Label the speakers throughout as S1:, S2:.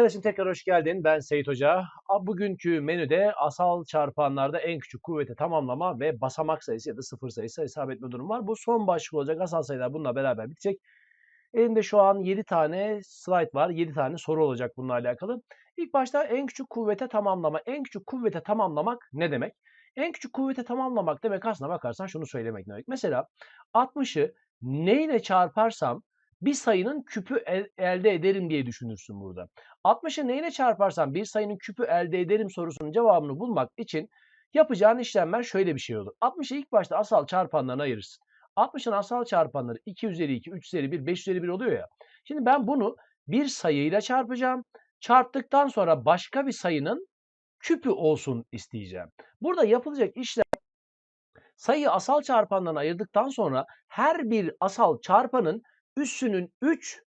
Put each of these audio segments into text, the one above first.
S1: Arkadaşım tekrar hoş geldin. Ben Seyit Hoca. Bugünkü menüde asal çarpanlarda en küçük kuvveti tamamlama ve basamak sayısı ya da sıfır sayısı hesap etme durumu var. Bu son başlık olacak. Asal sayılar bununla beraber bitecek. Elimde şu an 7 tane slide var. 7 tane soru olacak bununla alakalı. İlk başta en küçük kuvvete tamamlama. En küçük kuvvete tamamlamak ne demek? En küçük kuvvete tamamlamak demek aslına bakarsan şunu söylemek demek. Mesela 60'ı neyle çarparsam bir sayının küpü el- elde ederim diye düşünürsün burada. 60'ı neyle çarparsam bir sayının küpü elde ederim sorusunun cevabını bulmak için yapacağın işlemler şöyle bir şey olur. 60'ı ilk başta asal çarpanlarına ayırırsın. 60'ın asal çarpanları 2 üzeri 2, 3 üzeri 1, 5 üzeri 1 oluyor ya. Şimdi ben bunu bir sayıyla çarpacağım. Çarptıktan sonra başka bir sayının küpü olsun isteyeceğim. Burada yapılacak işlem sayıyı asal çarpanlarına ayırdıktan sonra her bir asal çarpanın üssünün 3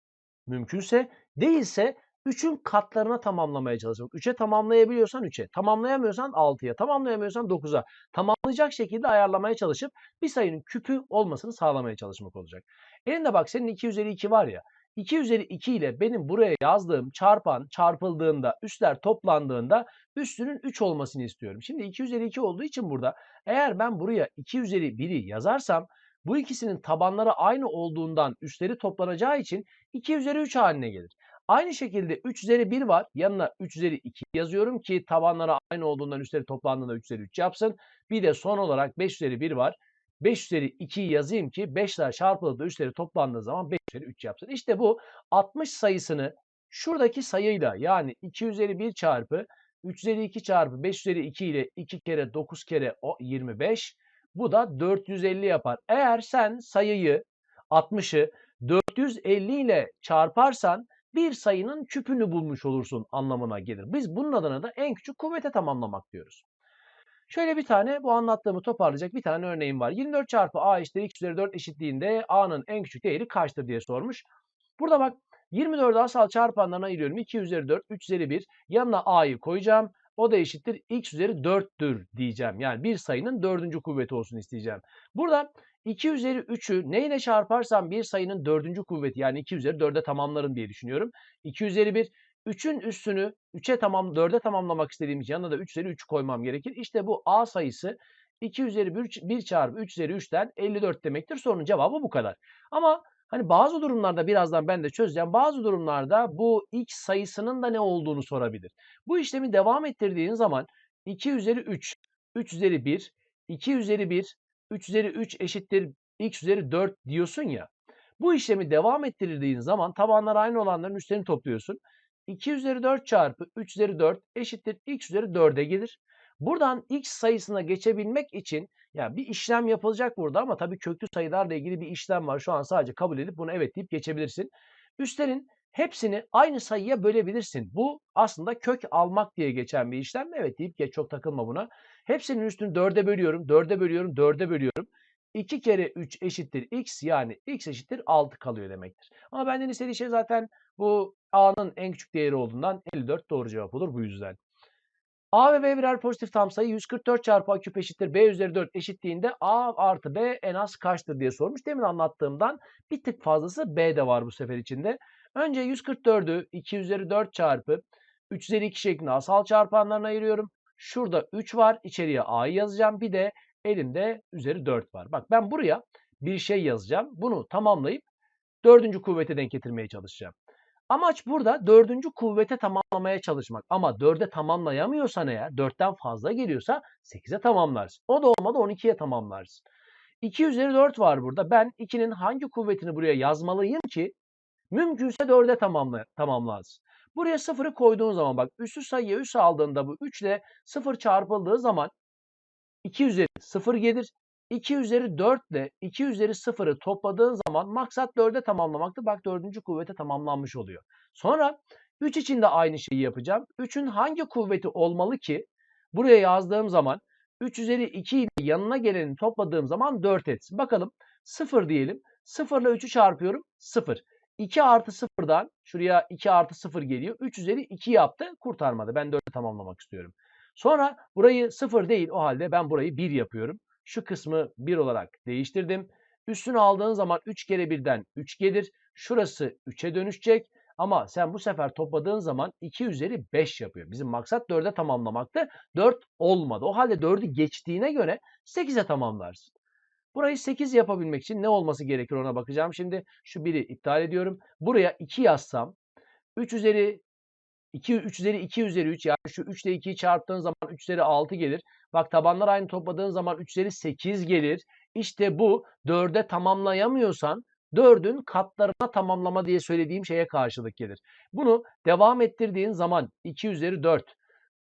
S1: mümkünse değilse 3'ün katlarına tamamlamaya çalışmak. 3'e tamamlayabiliyorsan 3'e, tamamlayamıyorsan 6'ya, tamamlayamıyorsan 9'a tamamlayacak şekilde ayarlamaya çalışıp bir sayının küpü olmasını sağlamaya çalışmak olacak. Elinde bak senin 2 üzeri 2 var ya. 2 üzeri 2 ile benim buraya yazdığım çarpan çarpıldığında, üstler toplandığında üstünün 3 olmasını istiyorum. Şimdi 2 üzeri 2 olduğu için burada eğer ben buraya 2 üzeri 1'i yazarsam bu ikisinin tabanları aynı olduğundan üstleri toplanacağı için 2 üzeri 3 haline gelir. Aynı şekilde 3 üzeri 1 var. Yanına 3 üzeri 2 yazıyorum ki tabanları aynı olduğundan üstleri toplandığında 3 üzeri 3 yapsın. Bir de son olarak 5 üzeri 1 var. 5 üzeri 2'yi yazayım ki 5'ler çarpıldığında üstleri toplandığı zaman 5 üzeri 3 yapsın. İşte bu 60 sayısını şuradaki sayıyla yani 2 üzeri 1 çarpı 3 üzeri 2 çarpı 5 üzeri 2 ile 2 kere 9 kere o 25 bu da 450 yapar. Eğer sen sayıyı 60'ı 450 ile çarparsan bir sayının küpünü bulmuş olursun anlamına gelir. Biz bunun adına da en küçük kuvvete tamamlamak diyoruz. Şöyle bir tane bu anlattığımı toparlayacak bir tane örneğim var. 24 çarpı a eşittir x üzeri 4 eşitliğinde a'nın en küçük değeri kaçtır diye sormuş. Burada bak 24'ü asal çarpanlarına ayırıyorum. 2 üzeri 4, 3 üzeri 1. Yanına a'yı koyacağım. O da eşittir x üzeri 4'tür diyeceğim. Yani bir sayının dördüncü kuvveti olsun isteyeceğim. Burada 2 üzeri 3'ü neyle çarparsam bir sayının dördüncü kuvveti yani 2 üzeri 4'e tamamlarım diye düşünüyorum. 2 üzeri 1 3'ün üstünü 3'e tamam 4'e tamamlamak istediğim için yanına da 3 üzeri 3 koymam gerekir. İşte bu a sayısı 2 üzeri 1, 1 çarpı 3 üzeri 3'ten 54 demektir. Sorunun cevabı bu kadar. Ama hani bazı durumlarda birazdan ben de çözeceğim. Bazı durumlarda bu x sayısının da ne olduğunu sorabilir. Bu işlemi devam ettirdiğin zaman 2 üzeri 3, 3 üzeri 1, 2 üzeri 1, 3 üzeri 3 eşittir x üzeri 4 diyorsun ya. Bu işlemi devam ettirdiğin zaman tabanlar aynı olanların üstlerini topluyorsun. 2 üzeri 4 çarpı 3 üzeri 4 eşittir x üzeri 4'e gelir. Buradan x sayısına geçebilmek için ya bir işlem yapılacak burada ama tabii köklü sayılarla ilgili bir işlem var. Şu an sadece kabul edip bunu evet deyip geçebilirsin. Üstlerin hepsini aynı sayıya bölebilirsin. Bu aslında kök almak diye geçen bir işlem. Evet deyip geç çok takılma buna. Hepsinin üstünü 4'e bölüyorum, 4'e bölüyorum, 4'e bölüyorum. 2 kere 3 eşittir x yani x eşittir 6 kalıyor demektir. Ama benden istediği şey zaten bu a'nın en küçük değeri olduğundan 54 doğru cevap olur bu yüzden. A ve B birer pozitif tam sayı 144 çarpı a küp eşittir b üzeri 4 eşitliğinde a artı b en az kaçtır diye sormuş. Demin anlattığımdan bir tık fazlası b de var bu sefer içinde. Önce 144'ü 2 üzeri 4 çarpı 3 üzeri 2 şeklinde asal çarpanlarına ayırıyorum. Şurada 3 var. içeriye a'yı yazacağım. Bir de elimde üzeri 4 var. Bak ben buraya bir şey yazacağım. Bunu tamamlayıp dördüncü kuvvete denk getirmeye çalışacağım. Amaç burada dördüncü kuvvete tamamlamaya çalışmak. Ama dörde tamamlayamıyorsan eğer, dörtten fazla geliyorsa 8'e tamamlarsın. O da olmadı 12'ye tamamlarsın. 2 üzeri 4 var burada. Ben 2'nin hangi kuvvetini buraya yazmalıyım ki mümkünse 4'e tamamla, tamamlansın. Buraya 0'ı koyduğun zaman bak üssü sayıya üs aldığında bu 3 ile 0 çarpıldığı zaman 2 üzeri 0 gelir. 2 üzeri 4 ile 2 üzeri 0'ı topladığın zaman maksat 4'e tamamlamaktı. Bak 4. kuvvete tamamlanmış oluyor. Sonra 3 için de aynı şeyi yapacağım. 3'ün hangi kuvveti olmalı ki buraya yazdığım zaman 3 üzeri 2 ile yanına geleni topladığım zaman 4 etsin. Bakalım 0 diyelim. 0 ile 3'ü çarpıyorum. 0. 2 artı 0'dan şuraya 2 artı 0 geliyor. 3 üzeri 2 yaptı. Kurtarmadı. Ben 4'e tamamlamak istiyorum. Sonra burayı 0 değil o halde ben burayı 1 yapıyorum. Şu kısmı 1 olarak değiştirdim. Üstünü aldığın zaman 3 kere 1'den 3 gelir. Şurası 3'e dönüşecek. Ama sen bu sefer topladığın zaman 2 üzeri 5 yapıyor. Bizim maksat 4'e tamamlamaktı. 4 olmadı. O halde 4'ü geçtiğine göre 8'e tamamlarsın. Burayı 8 yapabilmek için ne olması gerekir ona bakacağım. Şimdi şu 1'i iptal ediyorum. Buraya 2 yazsam 3 üzeri 2, 3 üzeri 2 üzeri 3 yani şu 3 ile 2'yi çarptığın zaman 3 üzeri 6 gelir. Bak tabanlar aynı topladığın zaman 3 üzeri 8 gelir. İşte bu 4'e tamamlayamıyorsan 4'ün katlarına tamamlama diye söylediğim şeye karşılık gelir. Bunu devam ettirdiğin zaman 2 üzeri 4,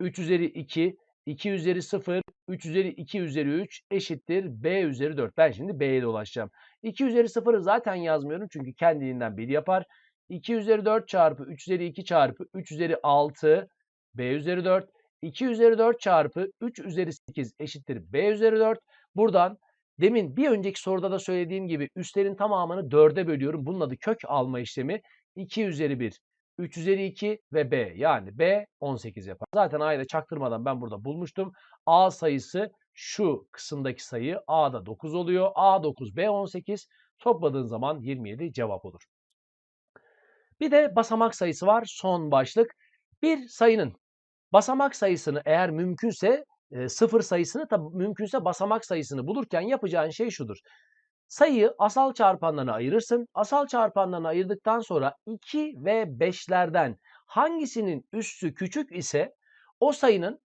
S1: 3 üzeri 2, 2 üzeri 0, 3 üzeri 2 üzeri 3 eşittir B üzeri 4. Ben şimdi B'ye dolaşacağım. 2 üzeri 0'ı zaten yazmıyorum çünkü kendiliğinden 1 yapar. 2 üzeri 4 çarpı 3 üzeri 2 çarpı 3 üzeri 6 B üzeri 4. 2 üzeri 4 çarpı 3 üzeri 8 eşittir B üzeri 4. Buradan demin bir önceki soruda da söylediğim gibi üstlerin tamamını 4'e bölüyorum. Bunun adı kök alma işlemi. 2 üzeri 1, 3 üzeri 2 ve B. Yani B 18 yapar. Zaten A'yı çaktırmadan ben burada bulmuştum. A sayısı şu kısımdaki sayı A'da 9 oluyor. A 9, B 18. Topladığın zaman 27 cevap olur. Bir de basamak sayısı var son başlık. Bir sayının basamak sayısını eğer mümkünse e, sıfır sayısını tabi mümkünse basamak sayısını bulurken yapacağın şey şudur. Sayıyı asal çarpanlarına ayırırsın. Asal çarpanlarına ayırdıktan sonra 2 ve 5'lerden hangisinin üssü küçük ise o sayının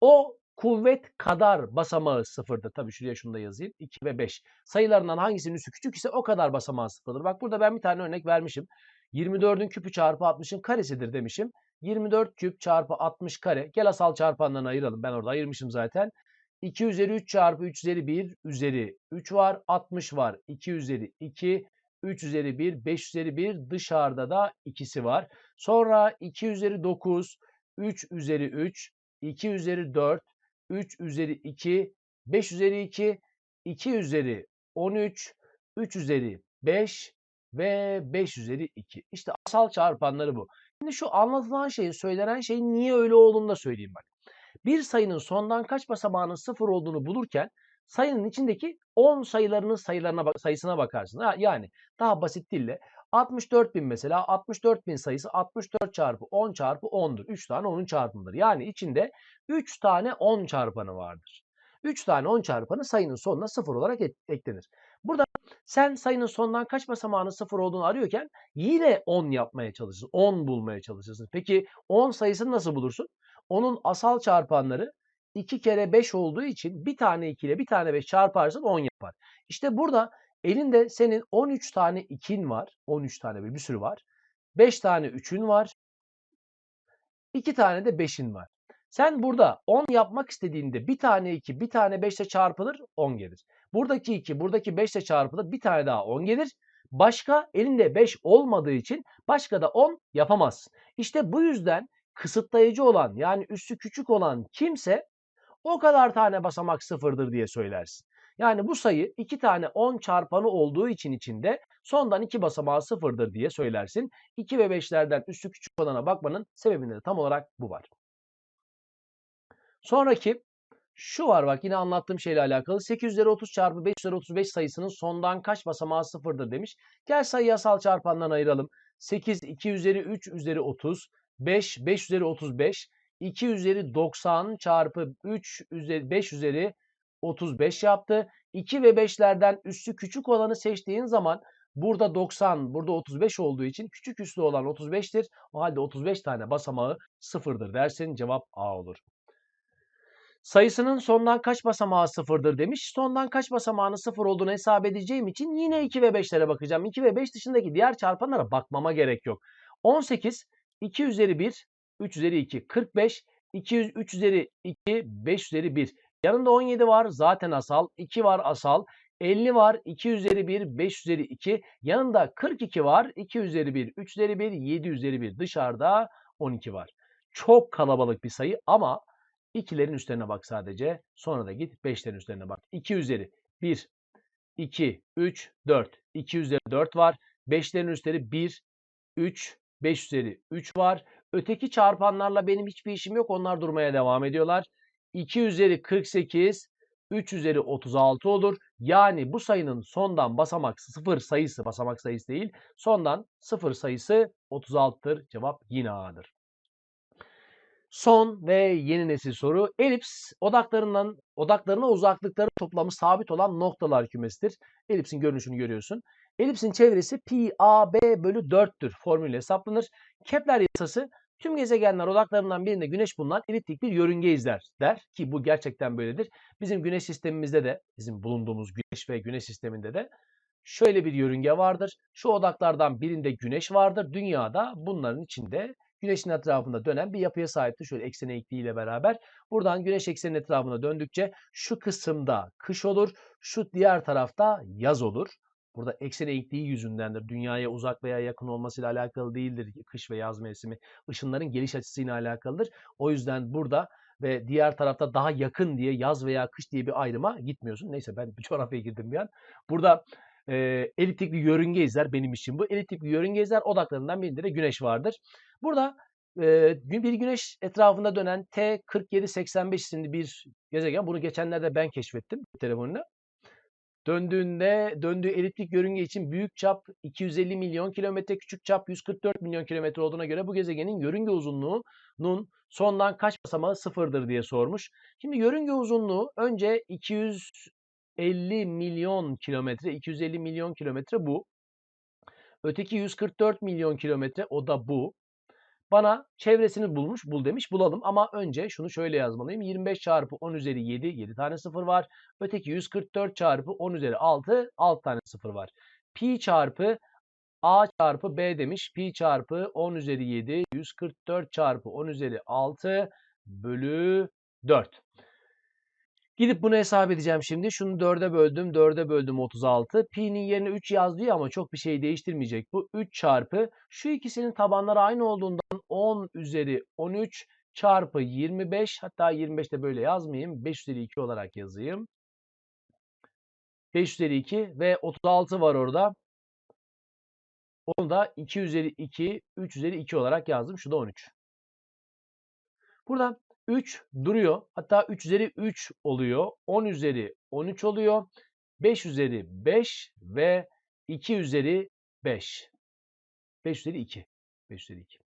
S1: o kuvvet kadar basamağı sıfırdır. Tabii şuraya şunu da yazayım. 2 ve 5. Sayılarından hangisinin üssü küçük ise o kadar basamağı sıfırdır. Bak burada ben bir tane örnek vermişim. 24'ün küpü çarpı 60'ın karesidir demişim. 24 küp çarpı 60 kare. Gel asal çarpanlarını ayıralım. Ben orada ayırmışım zaten. 2 üzeri 3 çarpı 3 üzeri 1 üzeri 3 var. 60 var. 2 üzeri 2, 3 üzeri 1, 5 üzeri 1. Dışarıda da ikisi var. Sonra 2 üzeri 9, 3 üzeri 3, 2 üzeri 4, 3 üzeri 2, 5 üzeri 2, 2 üzeri 13, 3 üzeri 5 ve 5 üzeri 2. İşte asal çarpanları bu. Şimdi şu anlatılan şeyin, söylenen şeyin niye öyle olduğunu da söyleyeyim bak. Bir sayının sondan kaç basamağının sıfır olduğunu bulurken sayının içindeki 10 sayılarının sayılarına sayısına bakarsın. Yani daha basit dille 64 bin mesela 64 bin sayısı 64 çarpı 10 çarpı 10'dur. 3 tane 10'un çarpımıdır. Yani içinde 3 tane 10 çarpanı vardır. 3 tane 10 çarpanı sayının sonuna 0 olarak eklenir. Burada sen sayının sonundan kaç basamağının 0 olduğunu arıyorken yine 10 yapmaya çalışırsın. 10 bulmaya çalışırsın. Peki 10 sayısını nasıl bulursun? Onun asal çarpanları 2 kere 5 olduğu için bir tane 2 ile bir tane 5 çarparsın 10 yapar. İşte burada elinde senin 13 tane 2'in var. 13 tane bir, bir sürü var. 5 tane 3'ün var. 2 tane de 5'in var. Sen burada 10 yapmak istediğinde bir tane 2, bir tane 5 ile çarpılır 10 gelir. Buradaki 2, buradaki 5 ile çarpılır bir tane daha 10 gelir. Başka elinde 5 olmadığı için başka da 10 yapamazsın. İşte bu yüzden kısıtlayıcı olan yani üssü küçük olan kimse o kadar tane basamak sıfırdır diye söylersin. Yani bu sayı 2 tane 10 çarpanı olduğu için içinde sondan 2 basamağı sıfırdır diye söylersin. 2 ve 5'lerden üssü küçük olana bakmanın sebebinde de tam olarak bu var. Sonraki şu var bak yine anlattığım şeyle alakalı. 8 üzeri 30 çarpı 5 üzeri 35 sayısının sondan kaç basamağı sıfırdır demiş. Gel sayı yasal çarpandan ayıralım. 8 2 üzeri 3 üzeri 30. 5 5 üzeri 35. 2 üzeri 90 çarpı 3 üzeri 5 üzeri 35 yaptı. 2 ve 5'lerden üssü küçük olanı seçtiğin zaman burada 90, burada 35 olduğu için küçük üslü olan 35'tir. O halde 35 tane basamağı sıfırdır dersin. Cevap A olur. Sayısının sondan kaç basamağı sıfırdır demiş. Sondan kaç basamağının sıfır olduğunu hesap edeceğim için yine 2 ve 5'lere bakacağım. 2 ve 5 dışındaki diğer çarpanlara bakmama gerek yok. 18, 2 üzeri 1, 3 üzeri 2, 45, 2, 3 üzeri 2, 5 üzeri 1. Yanında 17 var zaten asal, 2 var asal, 50 var 2 üzeri 1, 5 üzeri 2. Yanında 42 var 2 üzeri 1, 3 üzeri 1, 7 üzeri 1. Dışarıda 12 var. Çok kalabalık bir sayı ama İkilerin üstlerine bak sadece. Sonra da git 5'lerin üstlerine bak. 2 üzeri 1, 2, 3, 4. 2 üzeri 4 var. 5'lerin üstleri 1, 3, 5 üzeri 3 var. Öteki çarpanlarla benim hiçbir işim yok. Onlar durmaya devam ediyorlar. 2 üzeri 48, 3 üzeri 36 olur. Yani bu sayının sondan basamak 0 sayısı, basamak sayısı değil, sondan 0 sayısı 36'tır. Cevap yine A'dır. Son ve yeni nesil soru. Elips odaklarından odaklarına uzaklıkları toplamı sabit olan noktalar kümesidir. Elipsin görünüşünü görüyorsun. Elipsin çevresi pi a b bölü 4'tür. Formülle hesaplanır. Kepler yasası tüm gezegenler odaklarından birinde güneş bulunan eliptik bir yörünge izler der ki bu gerçekten böyledir. Bizim güneş sistemimizde de bizim bulunduğumuz güneş ve güneş sisteminde de şöyle bir yörünge vardır. Şu odaklardan birinde güneş vardır. Dünyada bunların içinde güneşin etrafında dönen bir yapıya sahiptir. Şöyle eksen eğikliğiyle beraber. Buradan güneş eksenin etrafına döndükçe şu kısımda kış olur. Şu diğer tarafta yaz olur. Burada eksen eğikliği yüzündendir. Dünyaya uzak veya yakın olmasıyla alakalı değildir kış ve yaz mevsimi. Işınların geliş açısıyla alakalıdır. O yüzden burada ve diğer tarafta daha yakın diye yaz veya kış diye bir ayrıma gitmiyorsun. Neyse ben bir coğrafyaya girdim bir an. Burada e, eliptik bir yörünge izler benim için bu. Eliptik bir yörünge izler odaklarından birinde de güneş vardır. Burada e, bir güneş etrafında dönen T4785 isimli bir gezegen. Bunu geçenlerde ben keşfettim telefonla. Döndüğünde döndüğü eliptik yörünge için büyük çap 250 milyon kilometre, küçük çap 144 milyon kilometre olduğuna göre bu gezegenin yörünge uzunluğunun sondan kaç basamağı sıfırdır diye sormuş. Şimdi yörünge uzunluğu önce 250 milyon kilometre, 250 milyon kilometre bu. Öteki 144 milyon kilometre o da bu. Bana çevresini bulmuş, bul demiş. Bulalım ama önce şunu şöyle yazmalıyım. 25 çarpı 10 üzeri 7, 7 tane sıfır var. Öteki 144 çarpı 10 üzeri 6, 6 tane sıfır var. Pi çarpı A çarpı B demiş. Pi çarpı 10 üzeri 7, 144 çarpı 10 üzeri 6 bölü 4. Gidip bunu hesap edeceğim şimdi. Şunu 4'e böldüm. 4'e böldüm 36. Pi'nin yerine 3 yaz diyor ama çok bir şey değiştirmeyecek. Bu 3 çarpı şu ikisinin tabanları aynı olduğundan 10 üzeri 13 çarpı 25 hatta 25 de böyle yazmayayım. 5 üzeri 2 olarak yazayım. 5 üzeri 2 ve 36 var orada. Onu da 2 üzeri 2, 3 üzeri 2 olarak yazdım. Şu da 13. Burada 3 duruyor. Hatta 3 üzeri 3 oluyor. 10 üzeri 13 oluyor. 5 üzeri 5 ve 2 üzeri 5. 5 üzeri 2. 5 üzeri 2.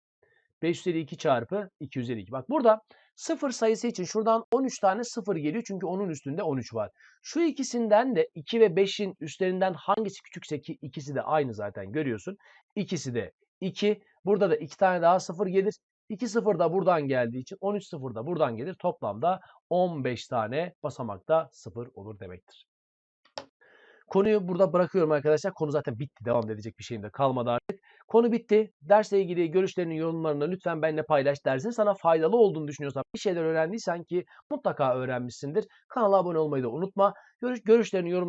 S1: 5 üzeri 2 çarpı 2 üzeri 2. Bak burada sıfır sayısı için şuradan 13 tane sıfır geliyor. Çünkü onun üstünde 13 var. Şu ikisinden de 2 ve 5'in üstlerinden hangisi küçükse ki ikisi de aynı zaten görüyorsun. İkisi de 2. Burada da 2 tane daha sıfır gelir. 2 sıfır da buradan geldiği için 13 sıfır da buradan gelir. Toplamda 15 tane basamakta sıfır olur demektir. Konuyu burada bırakıyorum arkadaşlar. Konu zaten bitti. Devam edecek bir şeyim de kalmadı artık. Konu bitti. Dersle ilgili görüşlerini, yorumlarını lütfen benimle paylaş. Dersin sana faydalı olduğunu düşünüyorsan, bir şeyler öğrendiysen ki mutlaka öğrenmişsindir. Kanala abone olmayı da unutma. Görüş, görüşlerini, yorum